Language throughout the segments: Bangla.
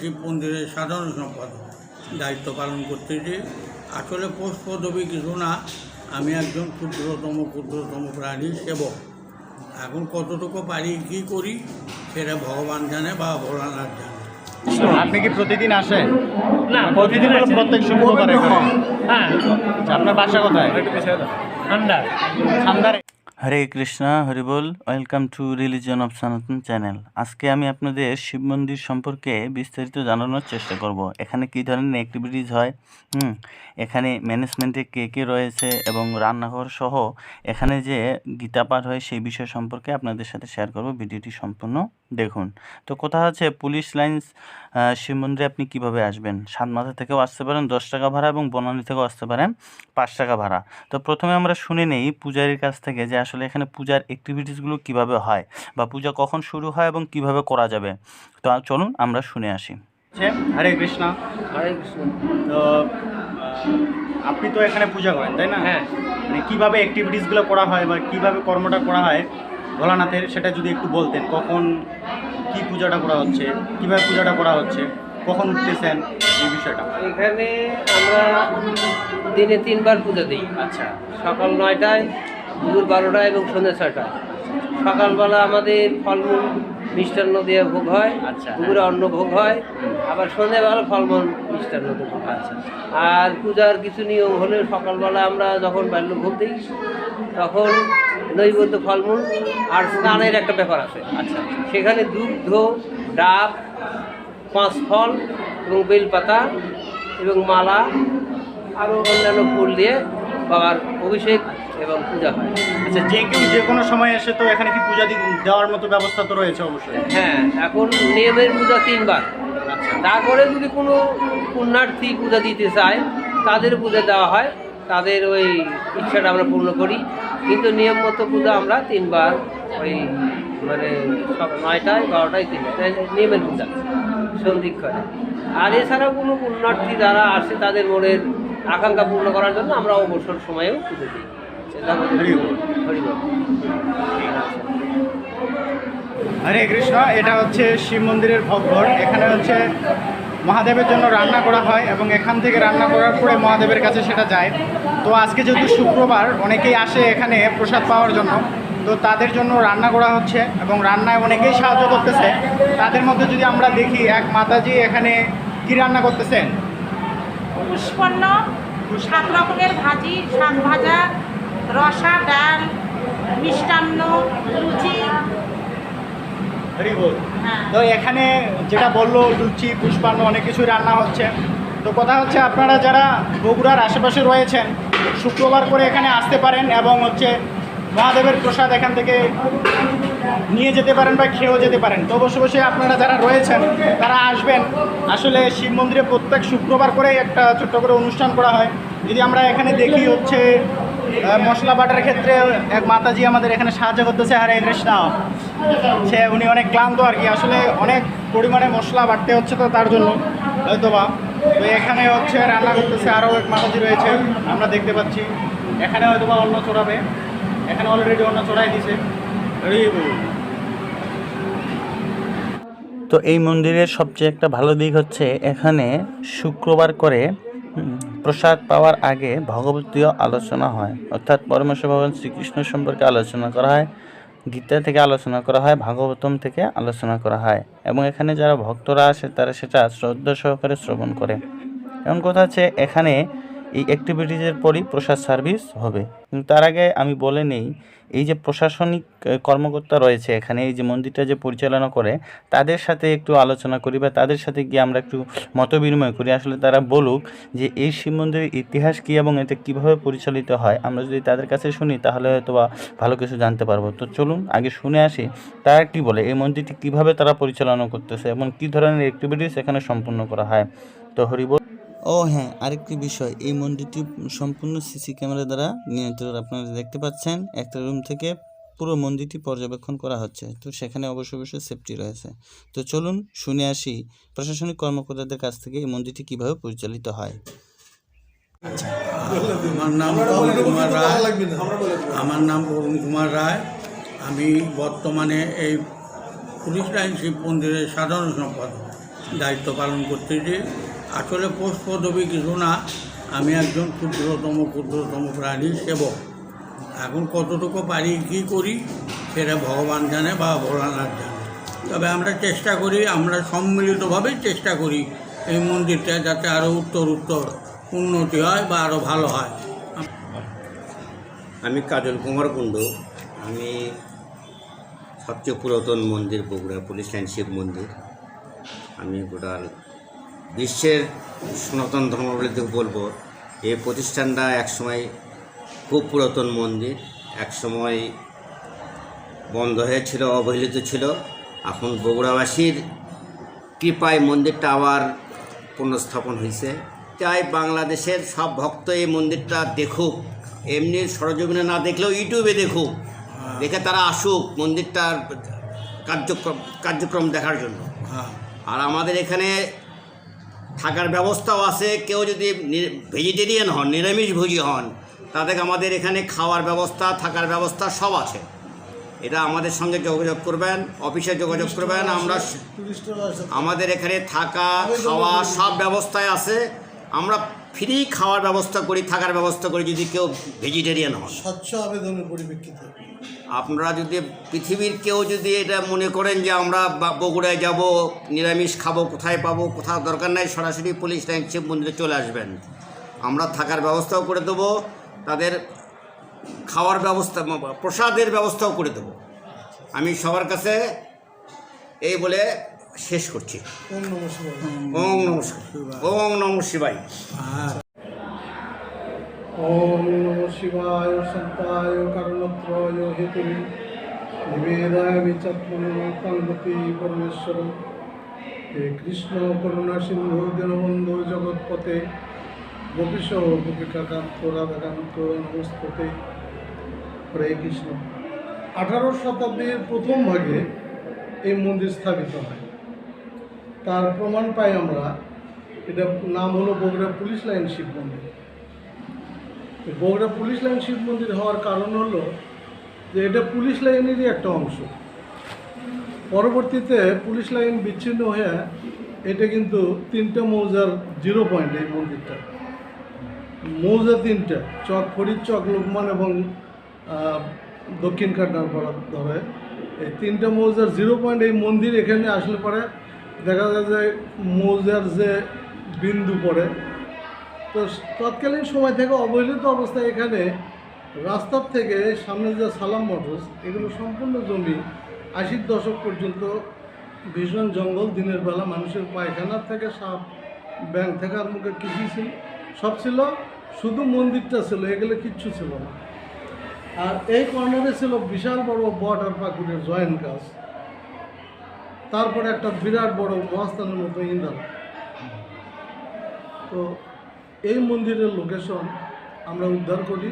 শিব মন্দিরের সাধারণ সম্পাদক। দায়িত্ব পালন করতেছি আসলে পোস্ট পদবী কিছু না আমি একজন ক্ষুদ্রতম ক্ষুদ্রতম প্রাণী সেবক। এখন কতটুকু পারি কী করি সেটা ভগবান জানে বা ভোলানাথ জানে। আপনি কি প্রতিদিন আসেন? না প্রতিদিন প্রত্যেক শুক্রবার হ্যাঁ। আচ্ছা, আপনার বাসা কোথায়? ঠান্ডা খান্দারে Hare Krishna Haribol welcome to religion of Sanatan channel. আজকে আমি আপনাদের শিব মন্দির সম্পর্কে বিস্তারিত জানানোর চেষ্টা করব। এখানে কী ধরনের অ্যাক্টিভিটিস হয়? হুম, এখানে ম্যানেজমেন্টে কে কে রয়েছে এবং রান্নাঘর সহ এখানে যে গীতা পাঠ হয় সেই বিষয় সম্পর্কে আপনাদের সাথে শেয়ার করব। ভিডিওটি সম্পূর্ণ দেখুন। তো কথা হচ্ছে, পুলিশ লাইন্স শিব মন্দিরে আপনি কীভাবে আসবেন? সাতমাথা থেকেও আসতে পারেন দশ টাকা ভাড়া এবং বনানী থেকেও আসতে পারেন পাঁচ টাকা ভাড়া। তো প্রথমে আমরা শুনে নেই পূজারীর কাছ থেকে যে আসলে এখানে পূজার অ্যাক্টিভিটিসগুলো কীভাবে হয় বা পূজা কখন শুরু হয় এবং কীভাবে করা যাবে। তো চলুন আমরা শুনে আসি। হরে কৃষ্ণ। হরে কৃষ্ণ। তো আপনি তো এখানে পূজা করেন তাই না? হ্যাঁ। মানে কীভাবে অ্যাক্টিভিটিসগুলো করা হয় বা কীভাবে কর্মটা করা হয় ভোলানাথের সেটা যদি একটু বলতেন কখন কি পূজাটা করা হচ্ছে কীভাবে পূজাটা করা হচ্ছে কখন উঠতেছেন এই বিষয়টা? এখানে আমরা দিনে তিনবার পূজা দিই। আচ্ছা। সকাল নয়টায় দুপুর বারোটায় এবং সন্ধ্যে ছয়টায়। সকালবেলা আমাদের ফলমূল মিষ্টান্ন দিয়ে ভোগ হয় আচ্ছা। দুপুরে অন্ন ভোগ হয় আবার সন্ধ্যেবেলা ফলমূল মিষ্টান্ন দিয়ে ভোগ হয়। আচ্ছা। আর পূজার কিছু নিয়ম হলে সকালবেলা আমরা যখন বাল্য ভোগ দিই তখন নৈবেদ্য ফলমূল আর স্নানের একটা ব্যাপার আছে। আচ্ছা। সেখানে দুগ্ধ ডাব পাঁচ ফল এবং বেলপাতা এবং মালা আরও অন্যান্য ফুল দিয়ে বাবার অভিষেক এবং পূজা হয়। আচ্ছা যে কেউ যে কোনো সময় এসে তো এখানে কি পূজা দেওয়ার মতো ব্যবস্থা তো রয়েছে অবশ্যই। হ্যাঁ এখন নিয়মের পূজা তিনবার। আচ্ছা। তারপরে যদি কোনো পুণ্যার্থী পূজা দিতে চায় তাদের পূজা দেওয়া হয়। তাদের ওই ইচ্ছাটা আমরা পূর্ণ করি। কিন্তু নিয়ম মতো পূজা আমরা তিনবার ওই মানে সকাল নয়টায় বারোটায় তিনটায় নিয়মের পূজা সন্ধিক্ষণে। আর এছাড়াও কোনো পুণ্যার্থী যারা আসে তাদের মনের আকাঙ্ক্ষা পূর্ণ করার জন্য আমরা অবসর সময়েও পুজো দিই। হরি কৃষ্ণ এটা হচ্ছে শিব মন্দিরের ভবঘর এখানে হচ্ছে মহাদেবের জন্য রান্না করা হয় এবং এখান থেকে রান্না করার পরে মহাদেবের কাছে সেটা যায়। তো আজকে যেহেতু শুক্রবার, অনেকেই আসে এখানে প্রসাদ পাওয়ার জন্য। তো তাদের জন্য রান্না করা হচ্ছে এবং রান্নায় অনেকেই সাহায্য করতেছে। তাদের মধ্যে যদি আমরা দেখি, এক মাতাজি এখানে কি রান্না করতেছেন? পুষ্পন্ন, সাত রকমের ভাজি, শাক ভাজা, রসা, ডাল, মিষ্টান্ন, লুচি তো এখানে যেটা বলল লুচি পুষ্পান্ন অনেক কিছু রান্না হচ্ছে। তো কথা হচ্ছে আপনারা যারা বগুড়ার আশেপাশে রয়েছেন শুক্রবার করে এখানে আসতে পারেন এবং হচ্ছে মহাদেবের প্রসাদ এখান থেকে নিয়ে যেতে পারেন বা খেয়েও যেতে পারেন। তো অবশ্য অবশ্যই আপনারা যারা রয়েছেন তারা আসবেন। আসলে শিব মন্দিরে প্রত্যেক শুক্রবার করেই একটা ছোট্ট করে অনুষ্ঠান করা হয়। যদি আমরা এখানে দেখি হচ্ছে মশলা বাটার ক্ষেত্রে এক মাতাজি আমাদের এখানে সাহায্য করতেছে হরে কৃষ্ণ। সে উনি অনেক ক্লান্ত আর কি। আসলে অনেক পরিমাণে মশলা বাড়তে হচ্ছে তো তার জন্য। হয়তো বা তো এখানে হচ্ছে রান্না করতেছে আরও এক মাতাজি রয়েছে, আমরা দেখতে পাচ্ছি। এখানে হয়তো বা অন্ন চড়াবে এখানে অলরেডি অন্ন চড়াই দিছে। তো এই মন্দিরের সবচেয়ে একটা ভালো দিক হচ্ছে, এখানে শুক্রবার করে প্রসাদ পাওয়ার আগে ভগবতীয় আলোচনা হয়। অর্থাৎ পরমেশ্বর ভগবান শ্রীকৃষ্ণ সম্পর্কে আলোচনা করা হয়। গীতা থেকে আলোচনা করা হয়, ভাগবতম থেকে আলোচনা করা হয় এবং এখানে যারা ভক্তরা আসে তারা সেটা শ্রদ্ধা সহকারে শ্রবণ করে। এমন কথা হচ্ছে এখানে এই অ্যাক্টিভিটিজের পরই প্রসাদ সার্ভিস হবে। কিন্তু তার আগে আমি বলে নেই, এই যে প্রশাসনিক কর্মকর্তা রয়েছে এখানে, এই যে মন্দিরটা যে পরিচালনা করে, তাদের সাথে একটু আলোচনা করি বা তাদের সাথে গিয়ে আমরা একটু মত বিনিময় করি। আসলে তারা বলুক যে এই শিব মন্দিরের ইতিহাস কী এবং এটা কীভাবে পরিচালিত হয়, আমরা যদি তাদের কাছে শুনি তাহলে হয়তো বা ভালো কিছু জানতে পারব। তো চলুন আগে শুনে আসি, তারা কী বলে, এই মন্দিরটি কীভাবে তারা পরিচালনা করতেছে এবং কী ধরনের অ্যাক্টিভিটিস এখানে সম্পূর্ণ করা হয়? তো হরিবল ও হ্যাঁ আরেকটি বিষয়, এই মন্দিরটি সম্পূর্ণ সিসি ক্যামেরা দ্বারা নিয়ন্ত্রণ আপনারা দেখতে পাচ্ছেন, একটা রুম থেকে পুরো মন্দিরটি পর্যবেক্ষণ করা হচ্ছে, তো সেখানে অবশ্য অবশ্যই সেফটি রয়েছে। তো চলুন শুনে আসি, প্রশাসনিক কর্মকর্তাদের কাছ থেকে এই মন্দিরটি কীভাবে পরিচালিত হয়। আমার নাম অরুণ কুমার রায়। আমার নাম অরুণ কুমার রায়। আমি বর্তমানে এই পুলিশ লাইন শিব মন্দিরের সাধারণ সম্পাদক। দায়িত্ব পালন করতেছি। আসলে পোস্ট পদবি কিছু না, আমি একজন ক্ষুদ্রতম ক্ষুদ্রতম প্রাণী সেবক। এখন কতটুকু পারি, কী করি, সেটা ভগবান জানে বা ভোলানাথ জানে। তবে আমরা চেষ্টা করি, আমরা সম্মিলিতভাবেই চেষ্টা করি এই মন্দিরটা যাতে আরও উত্তর উত্তর উন্নতি হয় বা আরও ভালো হয়। আমি কাজল কুমার কুণ্ড। আমি সবচেয়ে পুরাতন মন্দির, বগুড়া পুলিশ লাইন শিব মন্দির। আমি গোটা বিশ্বের সনাতন ধর্মাবলীতে বলব এই প্রতিষ্ঠানটা একসময় খুব পুরাতন মন্দির একসময় বন্ধ হয়েছিল অবহেলিত ছিল। এখন বগুড়াবাসীর কৃপায় মন্দিরটা আবার পুনঃস্থাপন হয়েছে। তাই বাংলাদেশের সব ভক্ত এই মন্দিরটা দেখুক এমনি সরজমিনে না দেখলেও ইউটিউবে দেখুক দেখে তারা আসুক মন্দিরটার কার্যক্রম কার্যক্রম দেখার জন্য। হ্যাঁ। আর আমাদের এখানে থাকার ব্যবস্থাও আছে কেউ যদি ভেজিটেরিয়ান হন নিরামিষভোজী হন তাদেরকে আমাদের এখানে খাওয়ার ব্যবস্থা থাকার ব্যবস্থা সব আছে। এটা আমাদের সঙ্গে যোগাযোগ করবেন অফিসে যোগাযোগ করবেন আমরা আমাদের এখানে থাকা খাওয়া সব ব্যবস্থায় আছে। আমরা ফ্রি খাওয়ার ব্যবস্থা করি থাকার ব্যবস্থা করি যদি কেউ ভেজিটেরিয়ান হন। স্বচ্ছ আবেদনের পরিপ্রেক্ষিতে। আপনারা যদি পৃথিবীর কেউ যদি এটা মনে করেন যে আমরা বগুড়ায় যাব নিরামিষ খাব কোথায় পাবো কোথাও দরকার নাই সরাসরি পুলিশ লাইন শিব মন্দিরে চলে আসবেন। আমরা থাকার ব্যবস্থাও করে দেবো তাদের খাওয়ার ব্যবস্থা প্রসাদের ব্যবস্থাও করে দেবো। আমি সবার কাছে এই বলে শেষ করছি। ওম নম শিবায়। নমস্কার ওং নম শিবাই হ্যাঁ ওম নম শিবায় সন্তায় কারণত্রয় হেতু নিবেদায় বিচত্মতি পরমেশ্বর হে কৃষ্ণ করুণা সিন্ধু দীনবন্ধু জগৎপতে গোপীশ গোপিকাকান্ত রাধাকান্ত নমস্পতে হরে কৃষ্ণ। আঠারো শতাব্দীর প্রথম ভাগে এই মন্দির স্থাপিত হয়। তার প্রমাণ পাই আমরা। এটা নাম হলো বগুড়া পুলিশ লাইন শিব মন্দির। বগুড়া পুলিশ লাইন শিব মন্দির হওয়ার কারণ হলো যে এটা পুলিশ লাইনেরই একটা অংশ। পরবর্তীতে পুলিশ লাইন বিচ্ছিন্ন হয়ে এটা কিন্তু তিনটা মৌজার জিরো পয়েন্ট এই মন্দিরটা। মৌজা তিনটা, চক ফরিদ চক, লোকমান এবং দক্ষিণ দক্ষিণ কান্নারপাড়া ধরে। এই তিনটা মৌজার জিরো পয়েন্ট এই মন্দির এখানে আসলে পরে দেখা যায় যে মৌজার যে বিন্দু পড়ে, তো তৎকালীন সময় থেকে অবহেলিত অবস্থায় এখানে রাস্তার থেকে সামনে যে সালাম মোটরস এগুলো সম্পূর্ণ জমি আশির দশক পর্যন্ত ভীষণ জঙ্গল, দিনের বেলা মানুষের পায়খানার থেকে, সাপ ব্যাং থাকার মুখে কিছুই ছিল, সব ছিল, শুধু মন্দিরটা ছিল, এগুলো কিচ্ছু ছিল না। আর এই কর্নারে ছিল বিশাল বড় বট আর পাকুড়ের জয়েন্ট গাছ। তারপরে একটা বিরাট বড় মহাস্থানের মতো ইন্দাল তো এই মন্দিরের লোকেশন আমরা উদ্ধার করি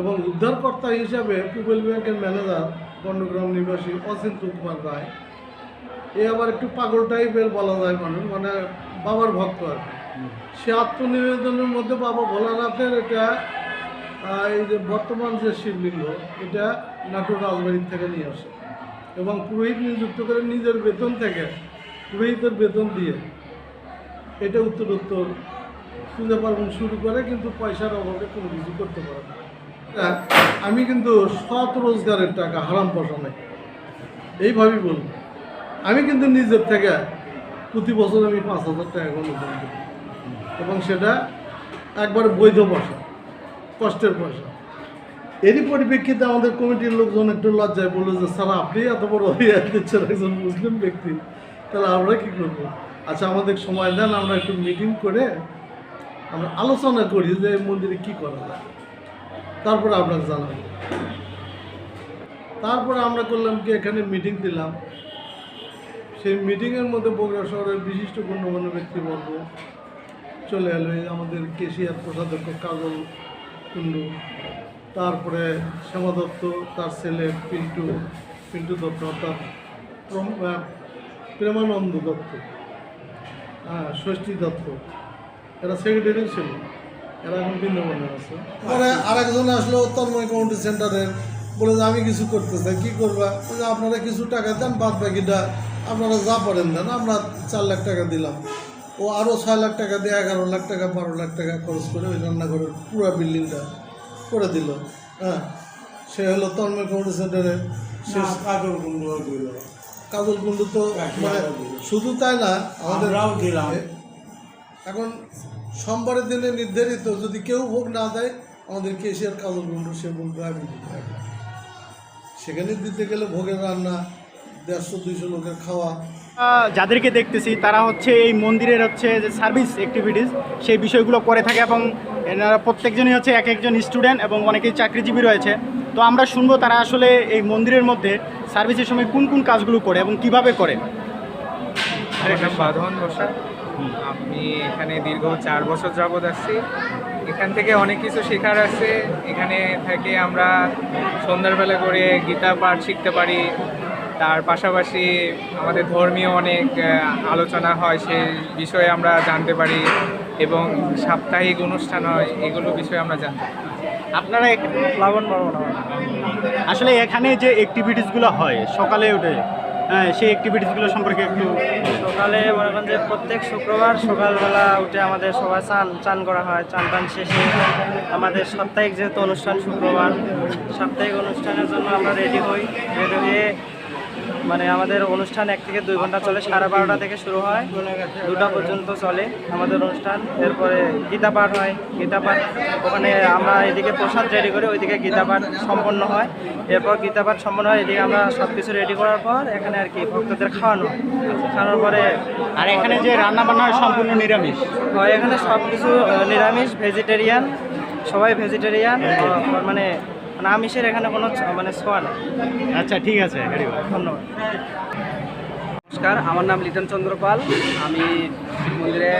এবং উদ্ধারকর্তা হিসাবে পুবেল ব্যাংকের ম্যানেজার গণ্ডগ্রাম নিবাসী অচিন্ত কুমার রায়। এ আবার একটু পাগল টাইপের বলা যায় মানুষ মানে বাবার ভক্ত আর। সে আত্মনিবেদনের মধ্যে বাবা ভোলানাথের এটা এই যে বর্তমান যে শিবলিঙ্গ, এটা নাটোর রাজবাড়ির থেকে নিয়ে আসে। এবং পুরোহিত নিযুক্ত করে নিজের বেতন থেকে পুরোহিতের বেতন দিয়ে এটা উত্তর উত্তর পূজা পার্বণ শুরু করে কিন্তু পয়সার অভাবে কোনো কিছু করতে পারে না। আমি কিন্তু সৎ রোজগারের টাকা হারাম পয়সা নেই এইভাবেই বলব। আমি কিন্তু নিজের থেকে প্রতি বছর আমি পাঁচ হাজার টাকা করি। এবং সেটা একবার বৈধ পয়সা, কষ্টের পয়সা। এরই পরিপ্রেক্ষিতে আমাদের কমিটির লোকজন একটু লজ্জায় বলল যে, স্যার, আপনি এত বড় হয়ে দিচ্ছেন একজন মুসলিম ব্যক্তি, তাহলে আমরা কী করব? আচ্ছা আমাদের সময় দেন, আমরা একটু মিটিং করে আমরা আলোচনা করি যে, এই মন্দিরে কী করা যায়। তারপরে আপনাকে জানাব। তারপরে আমরা করলাম কি, এখানে মিটিং দিলাম। সেই মিটিংয়ের মধ্যে বগুড়া শহরের বিশিষ্ট গণ্যমান্য ব্যক্তিবর্গ চলে এলো আমাদের কেশিয়ার কোষাধ্যক্ষ কাজল কুণ্ডু। তারপরে শ্যামা দত্ত, তার ছেলে পিন্টু পিন্টু দত্ত, অর্থাৎ প্রম- প্রেমানন্দ দত্ত হ্যাঁ ষষ্ঠী দত্ত। এরা সেক্রেটারি ছিল। এরা এখন বৃন্দাবনে আছে। পরে আরেকজন আসলো তন্ময় কমিউনিটি সেন্টারের বলে যে, আমি কিছু করতে চাই, কী করবা? যে আপনারা কিছু টাকা দেন, বাদ বাকিটা আপনারা যা পারেন দেন, আমরা চার লাখ টাকা দিলাম। ও আরও ছয় লাখ টাকা দিয়ে, এগারো লাখ টাকা, বারো লাখ টাকা খরচ করে ওই রান্নাঘরের পুরো বিল্ডিংটা করে দিল। হ্যাঁ সে হলো তন্ময় কমিটি সেন্টারে শেষ কাজল দিল কাজল কুণ্ডু তো মানে শুধু তাই না আমাদের আমরাও দিলাম। এখন সোমবারের দিনে নির্ধারিত যদি কেউ ভোগ না দেয় আমাদের কেশিয়ার কাজল কুণ্ডু সে বলবে আমি। সেখানে দিতে গেলে ভোগের রান্না দেড়শো দুইশো লোকের খাওয়া। যাদেরকে দেখতেছি তারা হচ্ছে এই মন্দিরের হচ্ছে যে সার্ভিস অ্যাক্টিভিটিস সেই বিষয়গুলো করে থাকে এবং এনারা প্রত্যেকজনই হচ্ছে এক একজন স্টুডেন্ট এবং অনেকেই চাকরিজীবী রয়েছে। তো আমরা শুনব তারা আসলে এই মন্দিরের মধ্যে সার্ভিসের সময় কোন কোন কাজগুলো করে এবং কীভাবে করে। বাঁধন আমি এখানে দীর্ঘ চার বছর যাবৎ আসছি এখান থেকে অনেক কিছু শেখার আছে। এখানে থেকে আমরা সন্ধ্যাবেলা করে গীতা পাঠ শিখতে পারি। তার পাশাপাশি আমাদের ধর্মীয় অনেক আলোচনা হয়, সেই বিষয়ে আমরা জানতে পারি। এবং সাপ্তাহিক অনুষ্ঠান হয় এগুলো বিষয়ে আমরা জানতে পারি। আপনারা প্লাবন বর্মন আসলে এখানে যে অ্যাক্টিভিটিসগুলো হয় সকালে উঠে হ্যাঁ সেই অ্যাক্টিভিটিসগুলো সম্পর্কে একটু সকালে মনে করেন যে প্রত্যেক শুক্রবার সকালবেলা উঠে আমাদের সবাই চান চান করা হয় চান টান শেষে আমাদের সাপ্তাহিক যেহেতু অনুষ্ঠান শুক্রবার সাপ্তাহিক অনুষ্ঠানের জন্য আমরা রেডি হই। রেডি হয়ে মানে আমাদের অনুষ্ঠান এক থেকে দুই ঘণ্টা চলে সাড়ে বারোটা থেকে শুরু হয় দুটা পর্যন্ত চলে আমাদের অনুষ্ঠান। এরপরে গীতা পাঠ হয় গীতা পাঠ ওখানে আমরা এদিকে প্রসাদ রেডি করি ওইদিকে গীতা পাঠ সম্পন্ন হয়। এরপর গীতা পাঠ সম্পন্ন হয় এদিকে আমরা সব কিছু রেডি করার পর এখানে আর কি ভক্তদের খাওয়ানো হয়। খাওয়ানোর পরে আর এখানে যে রান্না বান্না হয় সম্পূর্ণ নিরামিষ? হয় এখানে সব কিছু নিরামিষ ভেজিটেরিয়ান সবাই ভেজিটেরিয়ান মানে মানে আমিষের এখানে কোনো মানে ছোঁয়া নেই। আচ্ছা ঠিক আছে ধন্যবাদ। নমস্কার আমার নাম লিটন চন্দ্র পাল। আমি শিব মন্দিরে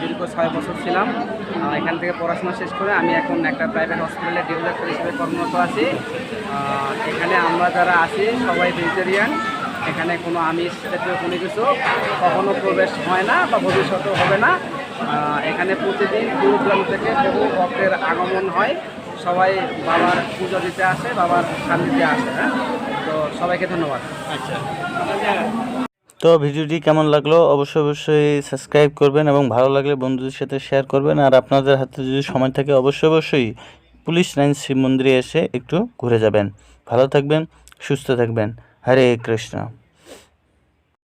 দীর্ঘ ছয় বছর ছিলাম। এখান থেকে পড়াশোনা শেষ করে আমি এখন একটা প্রাইভেট হসপিটালে ডাক্তার হিসেবে কর্মরত আছি। এখানে আমরা যারা আছি সবাই ভেজিটেরিয়ান এখানে কোনো আমিষ জাতীয় কোনো কিছু কখনো প্রবেশ হয় না বা ভবিষ্যতেও হবে না। এখানে প্রতিদিন দূর দূরান্ত থেকে বহু ভক্তের আগমন হয়। সবাই বাবার পুজো দিতে আসে বাবার শান্তিতে আসে হ্যাঁ? তো সবাইকে ধন্যবাদ। তো ভিডিওটি কেমন লাগল অবশ্যই অবশ্যই সাবস্ক্রাইব করবেন এবং ভালো লাগলে বন্ধুদের সাথে শেয়ার করবেন। আর আপনাদের হাতে যদি সময় থাকে অবশ্যই অবশ্যই পুলিশ লাইন শিব মন্দিরে এসে একটু ঘুরে যাবেন। ভালো থাকবেন সুস্থ থাকবেন। হরে কৃষ্ণ।